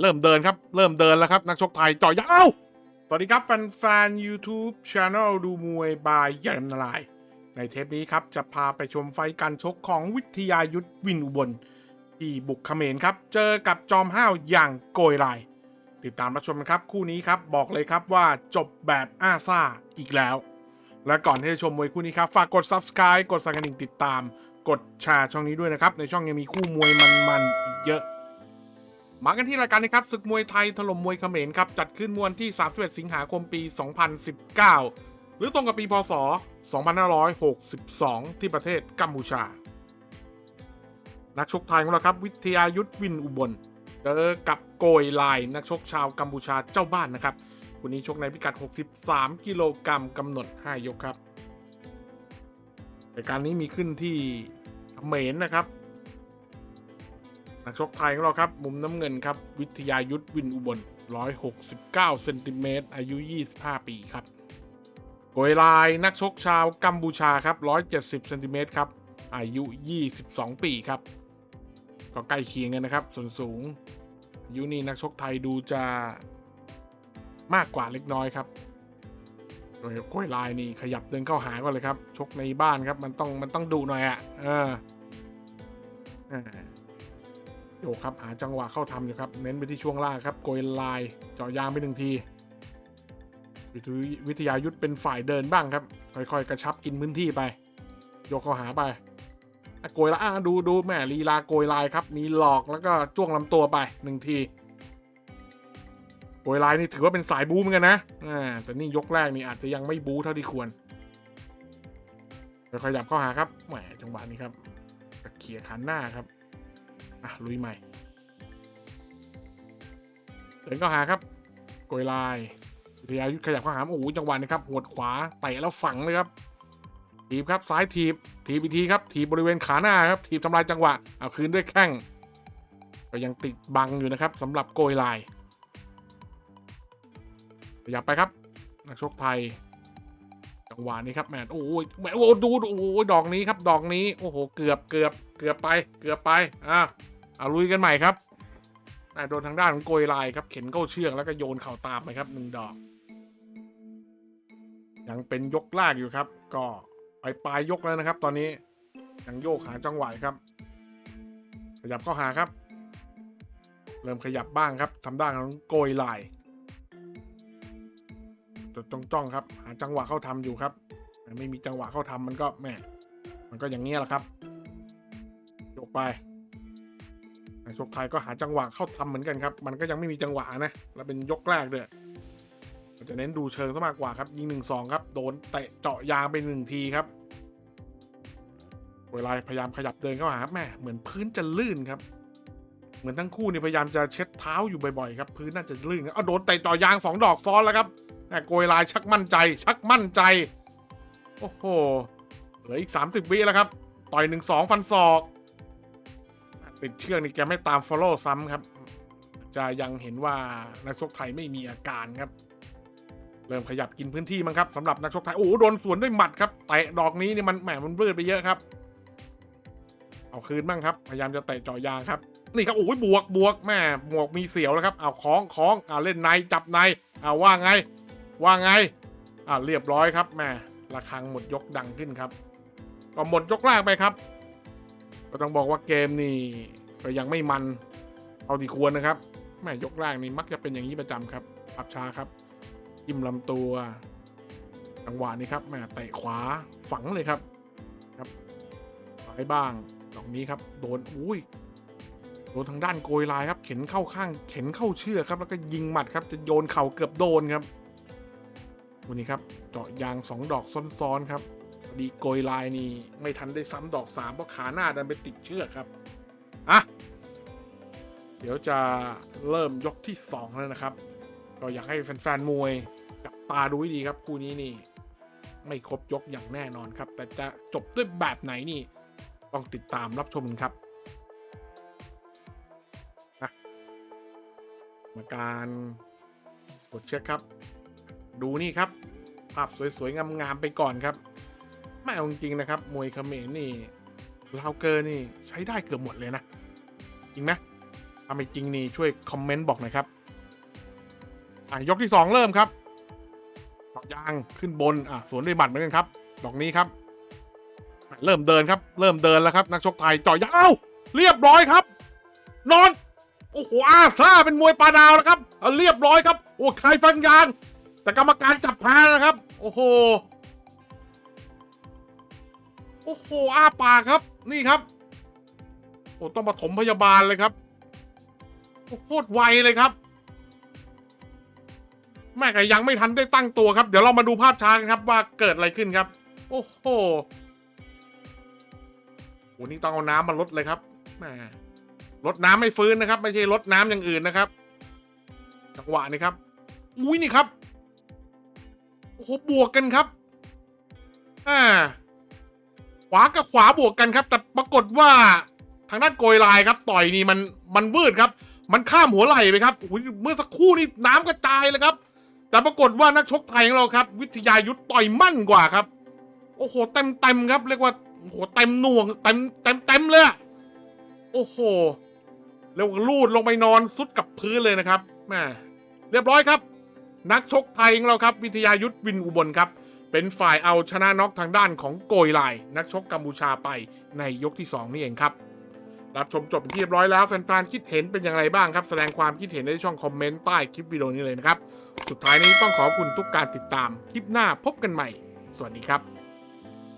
เริ่มเดินครับ เริ่มเดินแล้วครับ นักชกไทยจ่อยาวสวัสดีครับ แฟนๆ YouTube Channel ดูมวยบายแยมนาราย ในเทปนี้ครับ จะพาไปชมไฟการชกของวิทยายุทธวินอุบล ที่บุกเขมรครับ เจอกับจอมห้าวอย่างโกยลาย ติดตามรับชมนะครับ คู่นี้ครับบอกเลยครับว่าจบแบบอ้าซ่าอีกแล้ว และก่อนที่จะชมมวยคู่นี้ครับฝากกด subscribe กดสั่นกระดิ่งติดตาม กดแชร์ช่องนี้ด้วยนะครับในช่องยังมีคู่มวยมันๆอีกเยอะ มากันที่รายการนี้ครับศึกมวยไทยถล่มมวยเขมรครับจัดขึ้นเมื่อวันที่ 31 สิงหาคมปี 2019 หรือตรงกับปีพศ 2562 ที่ประเทศกัมพูชา นักชกไทยของเราครับ วิทยายุทธวินอุบลเจอกับโกยลายนักชกชาวกัมพูชาเจ้าบ้านนะครับคนนี้ชกในพิกัด 63 กิโลกรัมกำหนด 5 ยกครับรายการนี้มีขึ้นที่เขมรนะครับ นักชกไทยของเราครับ มุมน้ำเงินครับ วิทยายุทธวินอุบล 169เซนติเมตรอายุ 25 ปีครับโกยลายนักชกชาวกัมพูชาครับ 170เซนติเมตรครับ อายุ 22 ปีครับ ก็ใกล้เคียงกันนะครับ ส่วนสูงอายุนี่นักชกไทยดูจะมากกว่าเล็กน้อยครับโดยโกยลายนี่ขยับเดินเข้าหาก่อนเลยครับ ชกในบ้านครับ มันต้องมันต้องดุหน่อยอะ่ะ เออ เออโยครับหาจังหวะเข้าทำอยู่ครับ เน้นไปที่ช่วงล่างครับโกยลายเจาะยางไปหนึ่งที วิทยายุทธเป็นฝ่ายเดินบ้างครับ ค่อยๆ กระชับกินพื้นที่ไปโยกเข้าหาไปโกยละอะดูดูแม่ลีลาโกยลายครับ มีหลอกแล้วก็จ้วงลำตัวไปหนึ่งทีโกยลายนี่ถือว่าเป็นสายบูเหมือนกันนะอ่าแต่นี่ยกแรกนี่อาจจะยังไม่บูเท่าที่ควรค่อยๆขยับเข้าหาครับแหมจังหวะนี้ครับตะเขียขันหน้าครับ อะลุยใหม่ เดินเข้าหาครับโกยลายวิทยายุทธขยับเข้าหาโอ้โหจังหวะนี้ครับหัวดขวาเตะแล้วฝังเลยครับถีบครับซ้ายถีบถีบอีกทีครับถีบบริเวณขาหน้าครับถีบทำลายจังหวะเอาคืนด้วยแข้งก็ยังติดบังอยู่นะครับสำหรับโกยลายขยับไปครับ นักชกไทยจังหวะนี้ครับแมนโอ้ยแมนโอ้ดูดูโอ้ยดอกนี้ครับ ดอกนี้ โอ้โห เกือบเกือบเกือบไป เกือบไป อะ เอาลุยกันใหม่ครับโดนทางด้านของโกยลายครับ เข็นเข้าเชือกแล้วก็โยนเข่าตามไปครับหนึ่งดอก ยังเป็นยกแรกอยู่ครับ ก็ไปปลายยกแล้วนะครับ ตอนนี้ยังโยกหาจังหวะครับ ขยับเข้าหาครับ เริ่มขยับบ้างครับทำด้านของโกยลายจดจ้องๆครับ หาจังหวะเข้าทำอยู่ครับไม่มีจังหวะเข้าทำมันก็แม่มันก็อย่างนี้ยแหละครับยกไป ชกไทยก็หาจังหวะเข้าทำเหมือนกันครับ มันก็ยังไม่มีจังหวะนะ แล้วเป็นยกแรกด้วยจะเน้นดูเชิงซะมากกว่าครับ ยิงหนึ่งสองครับ โดนเตะเจาะยางไปหนึ่งทีครับ เวลาพยายามขยับเดินเข้าหาแม่เหมือนพื้นจะลื่นครับ เหมือนทั้งคู่นี่พยายามจะเช็ดเท้าอยู่บ่อยๆครับ พื้นน่าจะลื่นครับเอาโดนเตะเจาะยางสองดอกซ้อนแล้วครับแม่โกยลายชักมั่นใจ ชักมั่นใจ โอ้โห เหลืออีก30วิแล้วครับ ต่อยหนึ่งสองฟันศอก ติดเชือกนี่แกไม่ตาม follow ซ้ำครับ จะยังเห็นว่านักชกไทยไม่มีอาการครับ เริ่มขยับกินพื้นที่มั้งครับสำหรับนักชกไทย โอ้โหโดนสวนด้วยหมัดครับเตะดอกนี้นี่มันแหมมันเบืดไปเยอะครับ เอาคืนบ้างครับ พยายามจะเตะจ่อยางครับ นี่ครับโอ้ยบวกบวกแม่บวกมีเสียวแล้วครับเอาคล้องคล้องเอาเล่นในจับในเอาว่าไง ว่าไงอ่าเรียบร้อยครับแม่ระฆังหมดยกดังขึ้นครับ ก็หมดยกแรกไปครับ ก็ต้องบอกว่าเกมนี่ก็ยังไม่มันเอาที่ควรนะครับแม่ยกแรกนี่มักจะเป็นอย่างนี้ประจำครับอับชาครับยิ้มลำตัวจังหวะนี้ครับแม่เตะขวาฝังเลยครับครับซ้ายบ้างดอกนี้ครับ โดนอุ้ยโดนทางด้านโกยลายครับ เข็นเข้าข้าง เข็นเข้าเชือกครับ แล้วก็ยิงหมัดครับจะโยนเข่าเกือบโดนครับ วันนี้ครับเจาะยางสองดอกซ้อนๆครับ ดีโกยลายนี่ไม่ทันได้ซ้ำดอกสามเพราะขาหน้าดันไปติดเชือกครับ อะ เดี๋ยวจะเริ่มยกที่สองแล้วนะครับ ก็อยากให้แฟนๆมวยจับตาดูให้ดีครับคู่นี้นี่ ไม่ครบยกอย่างแน่นอนครับ แต่จะจบด้วยแบบไหนนี่ ต้องติดตามรับชมกันครับมาการกดเช็คครับ ดูนี่ครับภาพสวยๆงามๆไปก่อนครับ ไม่จริงนะครับ มวยเขมรนี่ลาวเกอร์นี่ใช้ได้เกือบหมดเลยนะ จริงไหมถ้าไมจริงนี่ช่วยคอมเมนต์บอกหน่อยครับอะยกที่สองเริ่มครับต่อยางขึ้นบนอะสวนด้วยหมัดเหมือนกันครับ ดอกนี้ครับ เริ่มเดินครับ เริ่มเดินแล้วครับ นักชกไทยจ่อยาวเรียบร้อยครับ นอนโอ้โหอาซ่าเป็นมวยปลาดาวแล้วครับเอาเรียบร้อยครับ โอ้ใครฟันยาง แต่กรรมการจับแพ้นะครับ โอ้โห โอ้โหอ้าปากครับ นี่ครับ โอ้ต้องปฐมพยาบาลเลยครับโคตรไวเลยครับ แม่ก็ยังไม่ทันได้ตั้งตัวครับ เดี๋ยวเรามาดูภาพช้ากันครับว่าเกิดอะไรขึ้นครับ โอ้โหโอ้นี่ต้องเอาน้ำมาลดเลยครับแม่ลดน้ำไม่ฟื้นนะครับ ไม่ใช่ลดน้ำอย่างอื่นนะครับจังหวะนี้ครับ อุ้ยนี่ครับ โอ้โหบวกกันครับ อ่า ขวากับขวาบวกกันครับ แต่ปรากฏว่าทางด้านโกยลายครับ ต่อยนี่มันมันวืดครับ มันข้ามหัวไหล่ไปครับโอ้โหเมื่อสักครู่นี่น้ำกระจายเลยครับ แต่ปรากฏว่านักชกไทยของเราครับ วิทยายุทธต่อยมั่นกว่าครับ โอ้โหเต็มเต็มๆครับ เรียกว่าโอ้โหเต็มหน่วงเต็มเต็มเต็มเลยโอ้โหเรียกว่าลูดลงไปนอนสุดกับพื้นเลยนะครับแม่เรียบร้อยครับ นักชกไทยของเราครับ วิทยายุทธวินอุบลครับ เป็นฝ่ายเอาชนะน็อกทางด้านของโกยไลนักชกกัมพูชาไปในยกที่ 2 นี่เองครับ รับชมจบเป็นที่เรียบร้อยแล้วแฟนๆคิดเห็นเป็นอย่างไรบ้างครับ แสดงความคิดเห็นในช่องคอมเมนต์ใต้คลิปวิดีโอนี้เลยนะครับ สุดท้ายนี้ต้องขอบคุณทุกการติดตามคลิปหน้าพบกันใหม่ สวัสดีครับ